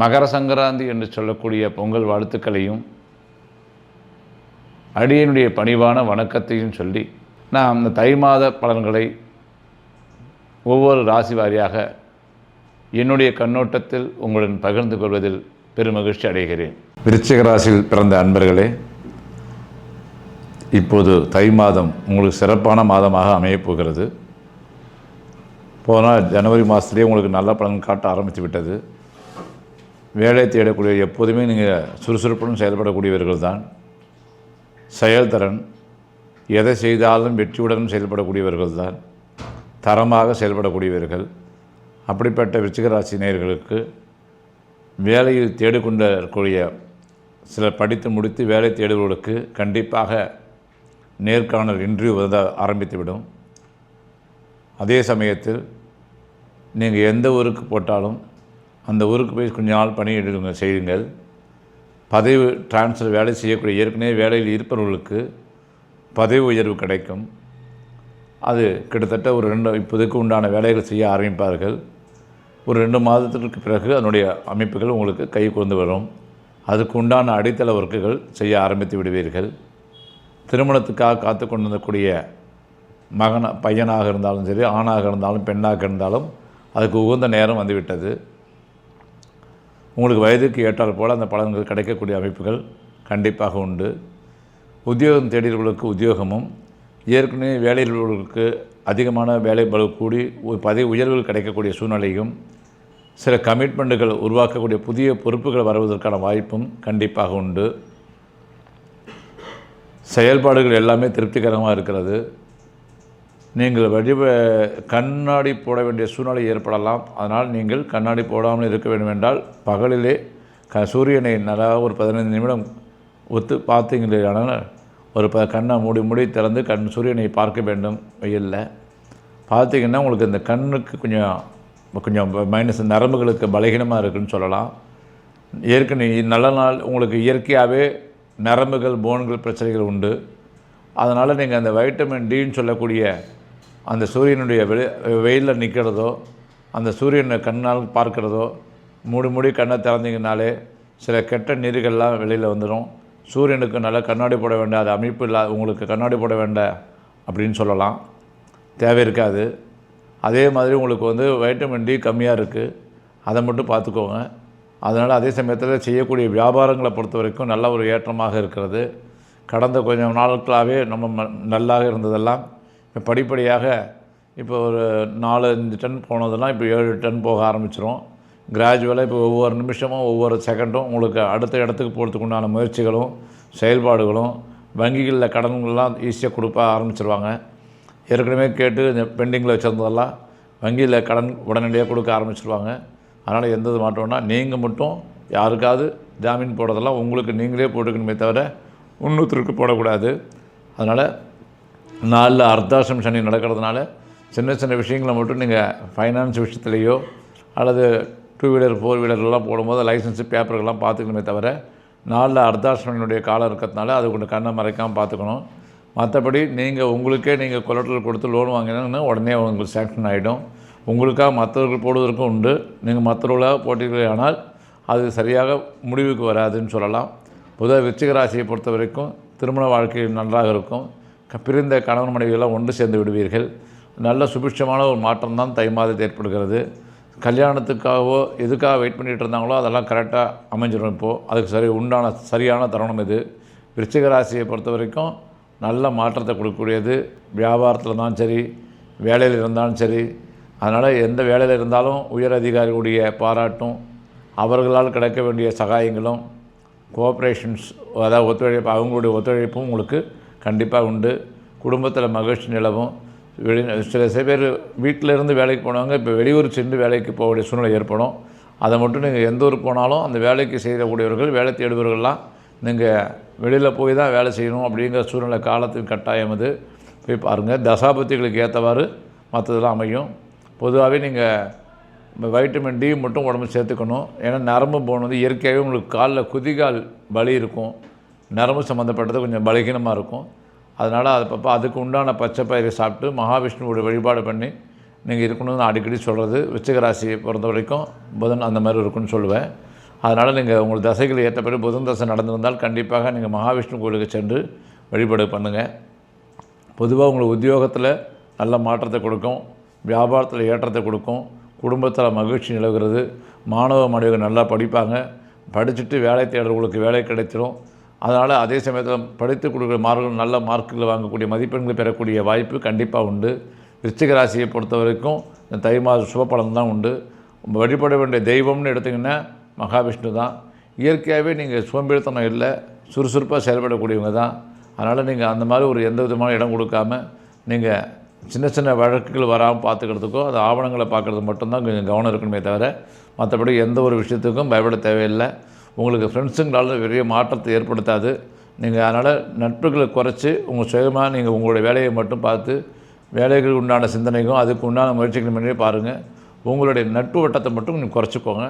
மகர சங்கராந்தி என்று சொல்லக்கூடிய பொங்கல் வாழ்த்துக்களையும் அடியனுடைய பணிவான வணக்கத்தையும் சொல்லி நான் அந்த தை மாத பலன்களை ஒவ்வொரு ராசி வாரியாக என்னுடைய கண்ணோட்டத்தில் உங்களுடன் பகிர்ந்து கொள்வதில் பெருமகிழ்ச்சி அடைகிறேன். விருச்சிக ராசியில் பிறந்த அன்பர்களே இப்போது தை மாதம் உங்களுக்கு சிறப்பான மாதமாக அமையப்போகிறது போனால் ஜனவரி மாதத்துலேயே உங்களுக்கு நல்ல பலன் காட்ட ஆரம்பித்து விட்டது. வேலை தேடக்கூடிய எப்போதுமே நீங்கள் சுறுசுறுப்புடன் செயல்படக்கூடியவர்கள் தான் செயல்திறன் எதை செய்தாலும் வெற்றியுடன் செயல்படக்கூடியவர்கள் தான் தரமாக செயல்படக்கூடியவர்கள். அப்படிப்பட்ட விருச்சிகராசி நேயர்களுக்கு வேலையில் தேடிக்கொண்டக்கூடிய இருக்கக்கூடிய சிலர் படித்து முடித்து வேலை தேடுபவர்களுக்கு கண்டிப்பாக நேர்காணல் இன்டர்வியூ வந்து ஆரம்பித்துவிடும். அதே சமயத்தில் நீங்கள் எந்த ஊருக்கு போட்டாலும் அந்த ஊருக்கு போய் கொஞ்ச நாள் பணி எடுங்க செய்யுங்கள். பதவி டிரான்ஸ்ஃபர் வேலை செய்யக்கூடிய ஏற்கனவே வேலையில் இருப்பவர்களுக்கு பதவி உயர்வு கிடைக்கும். அது கிட்டத்தட்ட ஒரு ரெண்டு இப்போதைக்கு உண்டான வேலைகள் செய்ய ஆரம்பிப்பார்கள். ஒரு ரெண்டு மாதத்திற்கு பிறகு அதனுடைய அமைப்புகள் உங்களுக்கு கை கொண்டு வரும். அதுக்கு உண்டான அடித்தள ஒர்க்குகள் செய்ய ஆரம்பித்து விடுவீர்கள். திருமணத்துக்காக காத்து கொண்டிருக்கக்கூடிய மகன பையனாக இருந்தாலும் சரி ஆணாக இருந்தாலும் பெண்ணாக இருந்தாலும் அதுக்கு உகந்த நேரம் வந்துவிட்டது. உங்களுக்கு வயதுக்கு ஏற்றால் போல் அந்த பலன்கள் கிடைக்கக்கூடிய அமைப்புகள் கண்டிப்பாக உண்டு. உத்தியோகம் தேடியவர்களுக்கு உத்தியோகமும் ஏற்கனவே வேலையில் உள்ளவர்களுக்கு அதிகமான வேலை பளு கூடி பதவி உயர்வுகள் கிடைக்கக்கூடிய சூழ்நிலையும் சில கமிட்மெண்ட்டுகள் உருவாக்கக்கூடிய புதிய பொறுப்புகள் வருவதற்கான வாய்ப்பும் கண்டிப்பாக உண்டு. செயல்பாடுகள் எல்லாமே திருப்திகரமாக இருக்கிறது. நீங்கள் வடிவ கண்ணாடி போட வேண்டிய சூழ்நிலை ஏற்படலாம். அதனால் நீங்கள் கண்ணாடி போடாமல் இருக்க வேண்டும் என்றால் பகலிலே க சூரியனை நல்லா ஒரு பதினைந்து நிமிடம் ஒத்து பார்த்தீங்களேனால் ஒரு ப கண்ணை மூடி மூடி திறந்து கண் சூரியனை பார்க்க வேண்டும். வெயிலில் பார்த்தீங்கன்னா உங்களுக்கு இந்த கண்ணுக்கு கொஞ்சம் கொஞ்சம் மைனஸ் நரம்புகளுக்கு பலகீனமாக இருக்குன்னு சொல்லலாம். ஏற்கனவே நல்ல நாள் உங்களுக்கு இயற்கையாகவே நரம்புகள் போன்கள் பிரச்சனைகள் உண்டு. அதனால் நீங்கள் அந்த வைட்டமின் டின்னு சொல்லக்கூடிய அந்த சூரியனுடைய வெளி வெயிலில் நிற்கிறதோ அந்த சூரியனை கண்ணால் பார்க்கிறதோ மூடி மூடி கண்ணை திறந்தீங்கனாலே சில கெட்ட நீர்கள்லாம் வெளியில் வந்துடும் சூரியனுக்கு நல்லா கண்ணாடி போட வேண்டாம் அது அமைப்பு இல்லா உங்களுக்கு கண்ணாடி போட வேண்டாம் அப்படின்னு சொல்லலாம். தேவை இருக்காது. அதே மாதிரி உங்களுக்கு வந்து வைட்டமின் டி கம்மியாக இருக்குது அதை மட்டும் பார்த்துக்கோங்க. அதனால் அதே சமயத்தில் செய்யக்கூடிய வியாபாரங்களை பொறுத்த வரைக்கும் நல்ல ஒரு ஏற்றமாக இருக்கிறது. கடந்த கொஞ்சம் நாட்களாகவே நம்ம ம- நல்லாக இருந்ததெல்லாம் இப்போ படிப்படியாக இப்போ ஒரு நாலு அஞ்சு டன் போனதெல்லாம் இப்போ ஏழு டன் போக ஆரம்பிச்சிரும். கிராஜுவலாக இப்போ ஒவ்வொரு நிமிஷமும் ஒவ்வொரு செகண்டும் உங்களுக்கு அடுத்த இடத்துக்கு போகிறதுக்கு உண்டான முயற்சிகளும் செயல்பாடுகளும் வங்கிகளில் கடன்கள்லாம் ஈஸியாக கொடுப்ப ஆரம்பிச்சிருவாங்க. ஏற்கனவே கேட்டு இந்த பெண்டிங்கில் வச்சுருந்ததெல்லாம் வங்கியில் கடன் உடனடியாக கொடுக்க ஆரம்பிச்சிருவாங்க. அதனால் எந்த இது மாட்டோம்னா நீங்கள் மட்டும் யாருக்காவது ஜாமீன் போடுறதெல்லாம் உங்களுக்கு நீங்களே போட்டுக்கணுமே தவிர இன்னொருத்தருக்கு போடக்கூடாது. அதனால் நாளில் அர்த்தாசம் சனி நடக்கிறதுனால சின்ன சின்ன விஷயங்களை மட்டும் நீங்கள் ஃபைனான்ஸ் விஷயத்துலேயோ அல்லது டூ வீலர் ஃபோர் வீலர்லாம் போடும்போது லைசன்ஸு பேப்பர்கள்லாம் பார்த்துக்கணுமே தவிர நாளில் அர்த்தாசமனுடைய காலம் இருக்கிறதுனால அது கொஞ்சம் கண்ணை மறைக்காமல் பார்த்துக்கணும். மற்றபடி நீங்கள் உங்களுக்கே நீங்கள் கொலட்டல் கொடுத்து லோன் வாங்கினீங்கன்னா உடனே உங்களுக்கு சேங்ஷன் ஆகிடும் உங்களுக்காக மற்றவர்கள் போடுவதற்கும் உண்டு. நீங்கள் மற்றவர்களாக போட்டீர்கள் ஆனால் அது சரியாக முடிவுக்கு வராதுன்னு சொல்லலாம். பொதுவாக விருச்சிக ராசியை பொறுத்த வரைக்கும் திருமண வாழ்க்கை நன்றாக இருக்கும். பிரிந்த கணவன் மனைவியெல்லாம் ஒன்று சேர்ந்து விடுவீர்கள். நல்ல சுபிட்சமான ஒரு மாற்றம் தான் தை மாதத்தில் ஏற்படுகிறது. கல்யாணத்துக்காகவோ எதுக்காக வெயிட் பண்ணிகிட்டு இருந்தாங்களோ அதெல்லாம் கரெக்டாக அமைஞ்சிடும் இப்போது அதுக்கு சரி உண்டான சரியான தருணம் இது. விருச்சிக ராசியை பொறுத்த வரைக்கும் நல்ல மாற்றத்தை கொடுக்கக்கூடியது. வியாபாரத்தில் இருந்தாலும் சரி வேலையில் இருந்தாலும் சரி. அதனால் எந்த வேலையில் இருந்தாலும் உயர் அதிகாரிகளுடைய பாராட்டும் அவர்களால் கிடைக்க வேண்டிய சகாயங்களும் கோஆப்ரேஷன்ஸ் அதாவது ஒத்துழைப்பு அவங்களுடைய ஒத்துழைப்பும் உங்களுக்கு கண்டிப்பாக உண்டு. குடும்பத்தில் மகிழ்ச்சி நிலவும். வெளி சில சில பேர் வீட்டில் இருந்து வேலைக்கு போனவங்க இப்போ வெளியூர் சென்று வேலைக்கு போகக்கூடிய சூழ்நிலை ஏற்படும். அதை மட்டும் நீங்கள் எந்த ஊர் போனாலும் அந்த வேலைக்கு செய்யக்கூடியவர்கள் வேலை தேடுபவர்கள்லாம் நீங்கள் வெளியில் போய் தான் வேலை செய்யணும் அப்படிங்கிற சூழ்நிலை காலத்தின் கட்டாயம் அது. போய் பாருங்கள் தசாபத்திகளுக்கு ஏற்றவாறு மற்றதெல்லாம் அமையும். பொதுவாகவே நீங்கள் வைட்டமின் டி மட்டும் உடம்பு சேர்த்துக்கணும். ஏன்னா நரம்பு போனது வந்து இயற்கையாகவே உங்களுக்கு காலில் குதிகால் வலி இருக்கும். நரம்பு சம்மந்தப்பட்டது கொஞ்சம் பலகீனமாக இருக்கும். அதனால் அது அப்போ அதுக்கு உண்டான பச்சை பயிரை சாப்பிட்டு மகாவிஷ்ணுவோட வழிபாடு பண்ணி நீங்கள் இருக்கணும்னு அடிக்கடி சொல்கிறது விருச்சிக ராசியை பொறுத்த வரைக்கும் புதன் அந்த மாதிரி இருக்குன்னு சொல்லுவேன். அதனால் நீங்கள் உங்கள் தசைகள் ஏற்ற பிறகு புதன் தசை நடந்திருந்தால் கண்டிப்பாக நீங்கள் மகாவிஷ்ணு கோயிலுக்கு சென்று வழிபாடு பண்ணுங்கள் பொதுவாக உங்களுக்கு உத்தியோகத்தில் நல்ல மாற்றத்தை கொடுக்கும். வியாபாரத்தில் ஏற்றத்தை கொடுக்கும். குடும்பத்தில் மகிழ்ச்சி நிலவுகிறது. மாணவ மாணவிகள் நல்லா படிப்பாங்க. படிச்சுட்டு வேலை தேடுறவங்களுக்கு வேலை கிடைச்சிடும் அதனால் அதே சமயத்தில் படித்து கொடுக்குற மார்க்கள் நல்ல மார்க்குகள் வாங்கக்கூடிய மதிப்பெண்கள் பெறக்கூடிய வாய்ப்பு கண்டிப்பாக உண்டு. விருச்சிக ராசியை பொறுத்த வரைக்கும் இந்த தை மாத சுபபலன் தான் உண்டு. வழிபட வேண்டிய தெய்வம்னு எடுத்திங்கன்னா மகாவிஷ்ணு தான். இயற்கையாகவே நீங்கள் சோம்பேறித்தனம் இல்லை சுறுசுறுப்பாக செயல்படக்கூடியவங்க தான். அதனால் நீங்கள் அந்த மாதிரி ஒரு எந்த விதமான இடம் கொடுக்காம நீங்கள் சின்ன சின்ன வழக்குகள் வராமல் பார்த்துக்கிறதுக்கோ அது ஆவணங்களை பார்க்குறது மட்டும்தான் கொஞ்சம் கவனம் இருக்கணுமே தவிர மற்றபடி எந்த ஒரு விஷயத்துக்கும் பயப்பட தேவையில்லை. உங்களுக்கு ஃப்ரெண்ட்ஸுங்களால் பெரிய மாற்றத்தை ஏற்படுத்தாது. நீங்கள் அதனால் நட்புகளை குறைச்சி உங்கள் சுயமாக நீங்கள் உங்களுடைய வேலையை மட்டும் பார்த்து வேலைகளுக்கு உண்டான சிந்தனைக்கும் அதுக்கு உண்டான முயற்சிகள் பண்ணி பாருங்கள் உங்களுடைய நட்பு வட்டத்தை மட்டும் நீங்கள் குறைச்சிக்கோங்க.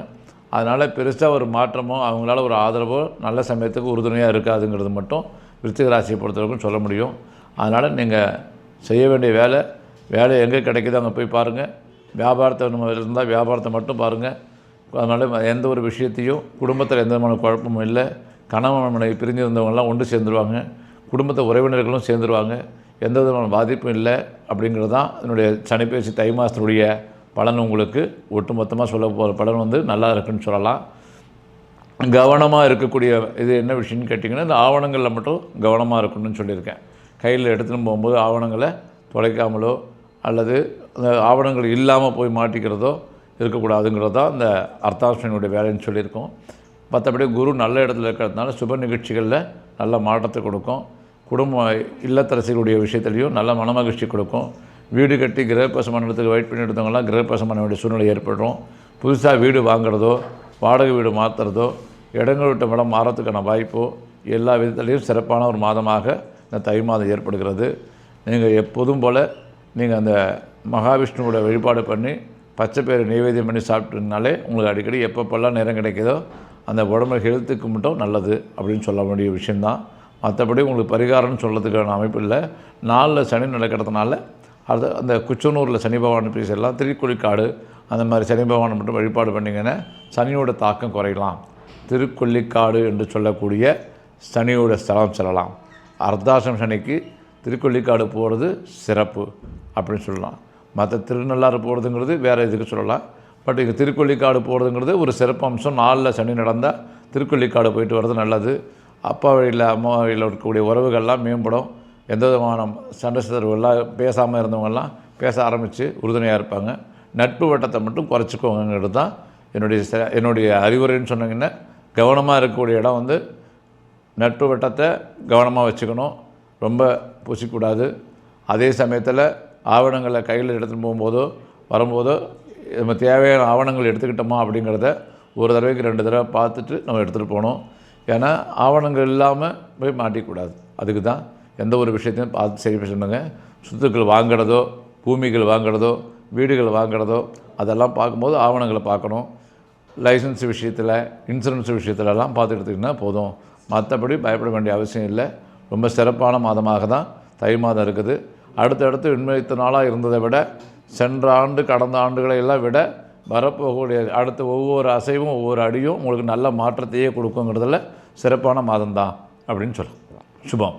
அதனால் பெருசாக ஒரு மாற்றமோ அவங்களால ஒரு ஆதரவோ நல்ல சமயத்துக்கு உறுதுணையாக இருக்காதுங்கிறது மட்டும் விருத்திக ராசியை பொறுத்தவரைக்கும் சொல்ல முடியும். அதனால் நீங்கள் செய்ய வேண்டிய வேலை வேலை எங்கே கிடைக்குதோ அங்கே போய் பாருங்கள் வியாபாரத்தை நம்ம இருந்தால் வியாபாரத்தை மட்டும் பாருங்கள் அதனால் எந்த ஒரு விஷயத்தையும் குடும்பத்தில் எந்த விதமான குழப்பமும் இல்லை. கணவன் மனைவி பிரிஞ்சு இருந்தவங்கலாம் ஒன்று சேர்ந்துருவாங்க. குடும்பத்தை உறவினர்களும் சேர்ந்துருவாங்க. எந்த விதமான பாதிப்பும் இல்லை அப்படிங்கிறது தான் என்னுடைய சனிப்பேசி தை மாதத்தினுடைய பலன் உங்களுக்கு ஒட்டுமொத்தமாக சொல்ல போகிற பலன் வந்து நல்லா இருக்குன்னு சொல்லலாம். கவனமாக இருக்கக்கூடிய இது என்ன விஷயம்னு கேட்டிங்கன்னா இந்த ஆவணங்களில் மட்டும் கவனமாக இருக்கணும்னு சொல்லியிருக்கேன். கையில் எடுத்துகிட்டு போகும்போது ஆவணங்களை தொலைக்காமலோ அல்லது அந்த ஆவணங்கள் இல்லாமல் போய் மாட்டிக்கிறதோ இருக்கக்கூடாதுங்கிறது தான் இந்த அர்த்தாஷ்டமியுடைய வேலைன்னு சொல்லியிருக்கோம். மற்றபடி குரு நல்ல இடத்துல இருக்கிறதுனால சுப நிகழ்ச்சிகளில் நல்ல மாற்றத்தை கொடுக்கும். குடும்ப இல்லத்தரசிகளுடைய விஷயத்துலையும் நல்ல மனமகிழ்ச்சி கொடுக்கும். வீடு கட்டி கிரகப்பிரசம் பண்ணுறதுக்கு வெயிட் பண்ணி எடுத்தவங்களாம் கிரகப்பிரசம் பண்ண வேண்டிய சூழ்நிலை ஏற்படும். புதுசாக வீடு வாங்குறதோ வாடகை வீடு மாற்றுறதோ இடங்கள் விட்ட இடம் மாறத்துக்கான வாய்ப்போ எல்லா விதத்துலேயும் சிறப்பான ஒரு மாதமாக இந்த தை மாதம் ஏற்படுகிறது. நீங்கள் எப்போதும் போல் நீங்கள் அந்த மகாவிஷ்ணுவோட வழிபாடு பண்ணி பச்சை பயிறு நைவேத்தியம் பண்ணி சாப்பிட்டீங்கனாலே உங்களுக்கு அடிக்கடி எப்பப்பெல்லாம் நேரம் கிடைக்குதோ அந்த உடம்பு ஹெல்த்துக்கு மட்டும் நல்லது அப்படின்னு சொல்ல வேண்டிய விஷயந்தான் மற்றபடி உங்களுக்கு பரிகாரம்னு சொல்கிறதுக்கான அமைப்பு இல்லை. நாளில் சனி நடக்கிறதுனால அது அந்த குச்சனூரில் சனி பகவான் பீஸ் எல்லாம் அந்த மாதிரி சனி பகவானை மட்டும் வழிபாடு பண்ணிங்கன்னா சனியோட தாக்கம் குறையலாம். திருக்கொல்லிக்காடு என்று சொல்லக்கூடிய சனியோட ஸ்தலம் செல்லலாம். அர்த்தாசம் சனிக்கு திருக்கொல்லிக்காடு போகிறது சிறப்பு அப்படின்னு சொல்லலாம். மற்ற திருநள்ளாறு போகிறதுங்கிறது வேறு இதுக்கு சொல்லலாம். பட் இங்கே திருக்கொள்ளிக்காடு போகிறதுங்கிறது ஒரு சிறப்பு அம்சம் நாளில் சனி நடந்தால் திருக்கொள்ளிக்காடு போயிட்டு வர்றது நல்லது. அப்பா வழியில் அம்மா வழியில் இருக்கக்கூடிய உறவுகள்லாம் மேம்படும். எந்த விதமான சண்டை சதர்வுகள்லாம் பேசாமல் இருந்தவங்கெல்லாம் பேச ஆரம்பித்து உறுதுணையாக இருப்பாங்க. நட்பு வட்டத்தை மட்டும் குறைச்சிக்கோங்கிறது தான் என்னுடைய ச- என்னுடைய அறிவுரைன்னு சொன்னீங்கன்னா கவனமாக இருக்கக்கூடிய இடம் வந்து நட்பு வட்டத்தை கவனமாக வச்சுக்கணும். ரொம்ப பூசிக்கூடாது. அதே சமயத்தில் ஆவணங்களை கையில் எடுத்துகிட்டு போகும்போதோ வரும்போதோ நம்ம தேவையான ஆவணங்கள் எடுத்துக்கிட்டோமா அப்படிங்கிறத ஒரு தடவைக்கு ரெண்டு தடவை பார்த்துட்டு நம்ம எடுத்துகிட்டு போகணும். ஏன்னா ஆவணங்கள் இல்லாமல் போய் மாட்டிக்கூடாது. அதுக்கு தான் எந்த ஒரு விஷயத்தையும் பார்த்து சரி பண்ணுங்க சொத்துக்கள் வாங்கிறதோ பூமிகள் வாங்குறதோ வீடுகள் வாங்குறதோ அதெல்லாம் பார்க்கும்போது ஆவணங்களை பார்க்கணும். லைசன்ஸ் விஷயத்தில் இன்சூரன்ஸ் விஷயத்துலலாம் பார்த்து எடுத்துக்கிட்டால் போதும். மற்றபடி பயப்பட வேண்டிய அவசியம் இல்லை. ரொம்ப சிறப்பான மாதமாக தான் தை மாதம் இருக்குது. அடுத்தடுத்து விண்வெளித்த நாளாக இருந்ததை விட சென்ற ஆண்டு கடந்த ஆண்டுகளை எல்லாம் விட வரப்போகக்கூடிய அடுத்த ஒவ்வொரு அசைவும் ஒவ்வொரு அடியும் உங்களுக்கு நல்ல மாற்றத்தையே கொடுக்குங்கிறதுல சிறப்பான மாதம்தான் அப்படின்னு சொல்லலாம். சுபம்.